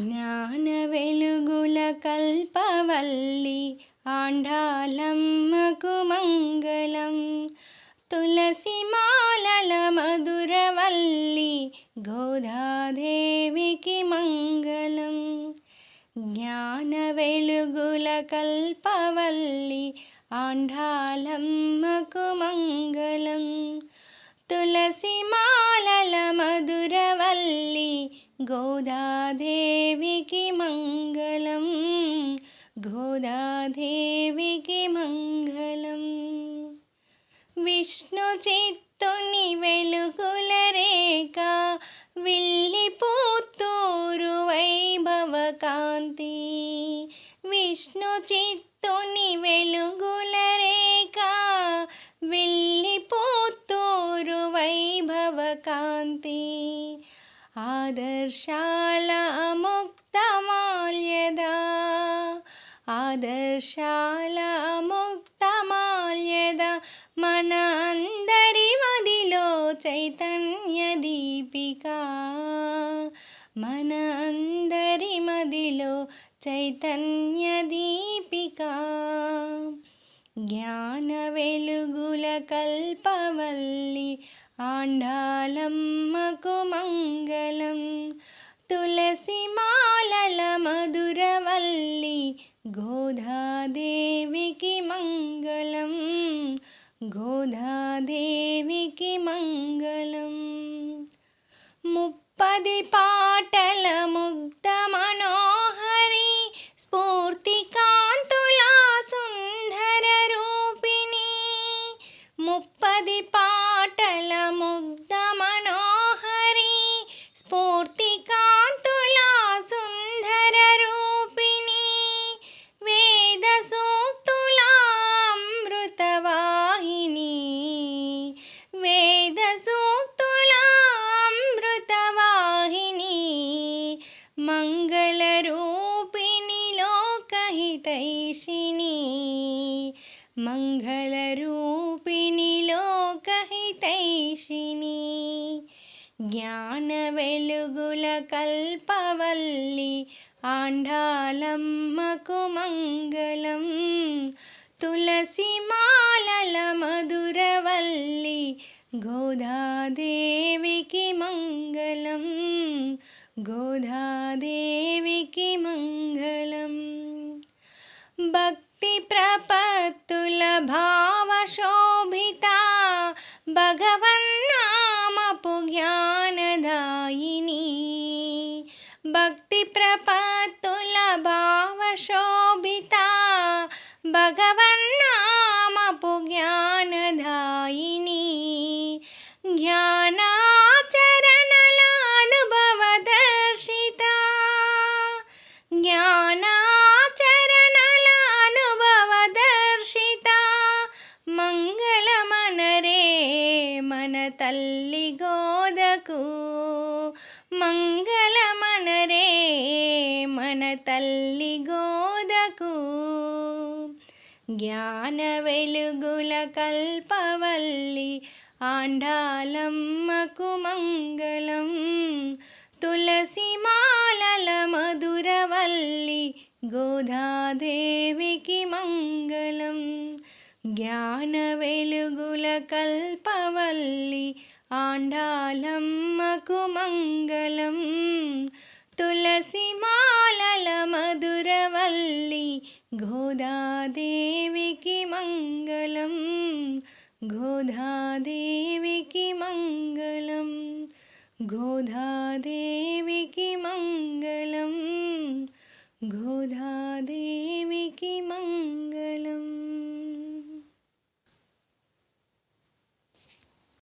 జ్ఞాన వెలుగుల కల్పవల్లి ఆండాలమ్మకు మంగళం. తులసి మాలల మధురవల్లి గోదాదేవికి మంగళం. జ్ఞాన వెలుగుల కల్పవల్లి ఆండాలమ్మకు మంగళం. తులసి మాలల మధురవల్లి గోదాదేవికి మంగళం గోదాదేవికి మంగళం విష్ణు చిత్తుని వెలుగుల రేఖ విల్లి పుత్తూరు వైభవ ఆదర్శాల ముక్తమాల్యద. ఆదర్శాల ముక్తమాల్యద. మన అందరి మదిలో చైతన్య దీపిక. మన అందరి మదిలో చైతన్య దీపిక. జ్ఞాన వెలుగుల కల్పవల్లి ఆండాలమ్మకు మంగళం తులసి మాలల మధురవల్లి గోధాదేవికి మంగళం గోధాదేవికి మంగళం. ముప్పది పాటల ముగ్ధ మంగళ రూపిణి లోకహితైషిణి జ్ఞాన వెలుగుల కల్పవల్లి ఆండాలమ్మకు మంగళం తులసి భగవన్నామపు జ్ఞానదాయిని. భక్తి ప్రపత్తుల భావశోభిత భగవన్నామపు మనకు మంగళమనరే మన తల్లి గోదకు. జ్ఞాన వెలుగుల కల్పవల్లి ఆండాలమ్మకు మంగళం. తులసి మాలల మధురవల్లి గోదాదేవికి మంగళం. జ్ఞాన వెలుగుల కల్పవల్లి ఆండాలమ్మకు మంగళం. తులసి మాలల మధురవల్లి. గోదాదేవికి మంగళం. గోదాదేవికి మంగళం. గోదాదేవికి మంగళం.